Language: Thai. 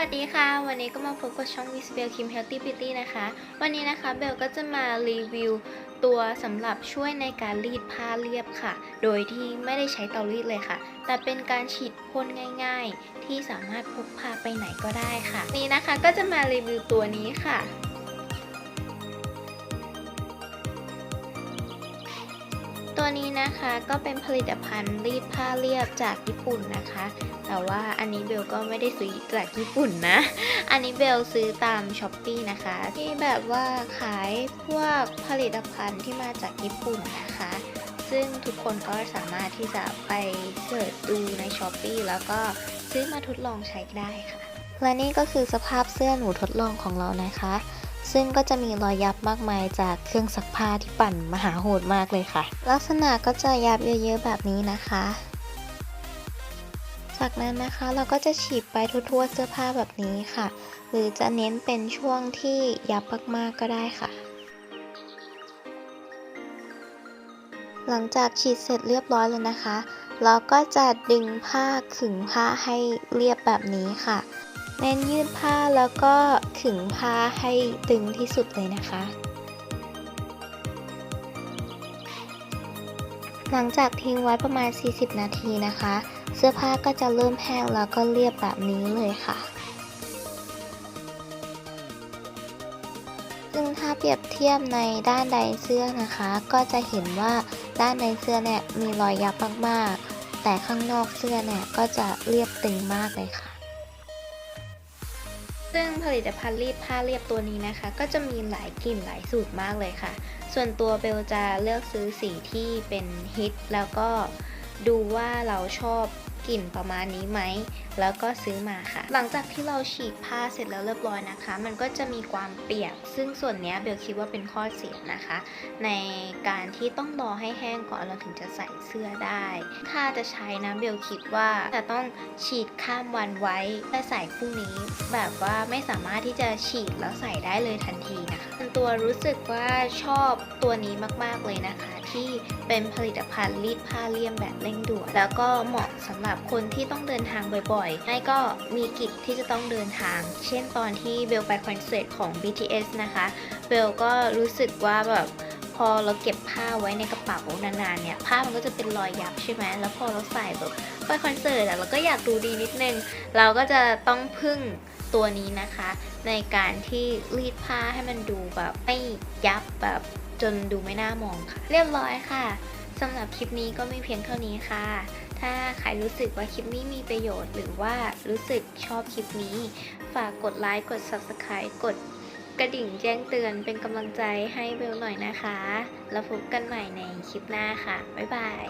สวัสดีค่ะ วันนี้ก็มาพบกับช่อง w i s b e l Kim Healthy Beauty นะคะ วันนี้นะคะเบลก็จะมารีวิวตัวสำหรับช่วยในการรีดผ้าเรียบค่ะ โดยที่ไม่ได้ใช้เตารีดเลยค่ะ แต่เป็นการฉีดพ่นง่าย ๆ ที่สามารถพกพาไปไหนก็ได้ค่ะ นี้นะคะก็จะมารีวิวตัวนี้ค่ะ ตัวนี้นะคะก็เป็นผลิตภัณฑ์รีดผ้าเรียบจากญี่ปุ่นนะคะ แต่ว่าอันนี้เบลก็ไม่ได้ซื้อจากญี่ปุ่นนะ อันนี้เบลซื้อตามช้อปปีนะคะ ที่แบบว่าขายพวกผลิตภัณฑ์ที่มาจากญี่ปุ่นนะคะ ซึ่งทุกคนก็สามารถที่จะไปเสิร์ชดูในช้อปปีแล้วก็ซื้อมาทดลองใช้ได้ค่ะ และนี่ก็คือสภาพเสื้อหนูทดลองของเรานะคะ ซึ่งก็จะมีรอยยับมากมายจากเครื่องซักผ้าที่ปั่นมหาโหดมากเลยค่ะ ลักษณะก็จะยับเยอะๆแบบนี้นะคะ จากนั้นนะคะเราก็จะฉีดไปทั่วๆเสื้อผ้าแบบนี้ค่ะ หรือจะเน้นเป็นช่วงที่ยับมากๆก็ได้ค่ะหลังจากฉีดเสร็จเรียบร้อยแล้วนะคะ เราก็จะดึงผ้าขึงผ้าให้เรียบแบบนี้ค่ะ เน้นยืดผ้าแล้วก็ขึงผ้าให้ตึงที่สุดเลยนะคะ หลังจากทิ้งไว้ประมาณ 40 นาทีนะคะ เสื้อผ้าก็จะเริ่มแห้งแล้วก็เรียบแบบนี้เลยค่ะ ซึ่งถ้าเปรียบเทียบในด้านใดเสื้อนะคะ ก็จะเห็นว่าด้านในเสื้อเนี่ยมีรอยยับมากๆ แต่ข้างนอกเสื้อเนี่ยก็จะเรียบตึงมากเลยค่ะ ซึ่งผลิตภัณฑ์รีดผ้าเรียบตัวนี้นะคะ ก็จะมีหลายกลิ่นหลายสูตรมากเลยค่ะ ส่วนตัวเบลจะเลือกซื้อสีที่เป็นฮิตแล้วก็ดูว่าเราชอบ กลิ่นประมาณนี้ไหม แล้วก็ซื้อมาค่ะ หลังจากที่เราฉีกผ้าเสร็จแล้วเรียบร้อยนะคะ มันก็จะมีความเปียก ซึ่งส่วนนี้เบลคิดว่าเป็นข้อเสียนะคะ ในการที่ต้องรอให้แห้งก่อนเราถึงจะใส่เสื้อได้ ถ้าจะใช้นะเบลคิดว่าจะต้องฉีดข้ามวันไว้และใส่พรุ่งนี้ แบบว่าไม่สามารถที่จะฉีดแล้วใส่ได้เลยทันทีนะคะตัวรู้สึกว่าชอบตัวนี้มาก ๆ เลยนะคะ ที่เป็นผลิตภัณฑ์รีดผ้าเลี่ยมแบบเร่งด่วนแล้วก็เหมาะสำหรับคนที่ต้องเดินทางบ่อยๆไม่ก็มีกิจที่จะต้องเดินทาง เช่นตอนที่เบลไปคอนเสิร์ตของ BTS นะคะ เบลก็รู้สึกว่าแบบพอเราเก็บผ้าไว้ในกระเป๋านานๆเนี่ยผ้ามันก็จะเป็นรอยยับใช่ไหมแล้วพอเราใส่แบบไปคอนเสิร์ตอะเราก็อยากดูดีนิดนึง เราก็จะต้องพึ่งตัวนี้นะคะ ในการที่รีดผ้าให้มันดูแบบไม่ยับแบบจนดูไม่น่ามองค่ะ เรียบร้อยค่ะ สำหรับคลิปนี้ก็ไม่เพียงเท่านี้ค่ะ ถ้าใครรู้สึกว่าคลิปนี้มีประโยชน์ หรือว่ารู้สึกชอบคลิปนี้ ฝากกดไลค์ กด Subscribe กดกระดิ่งแจ้งเตือนเป็นกำลังใจให้เบลหน่อยนะคะ แล้วพบกันใหม่ในคลิปหน้าค่ะ บ๊ายบาย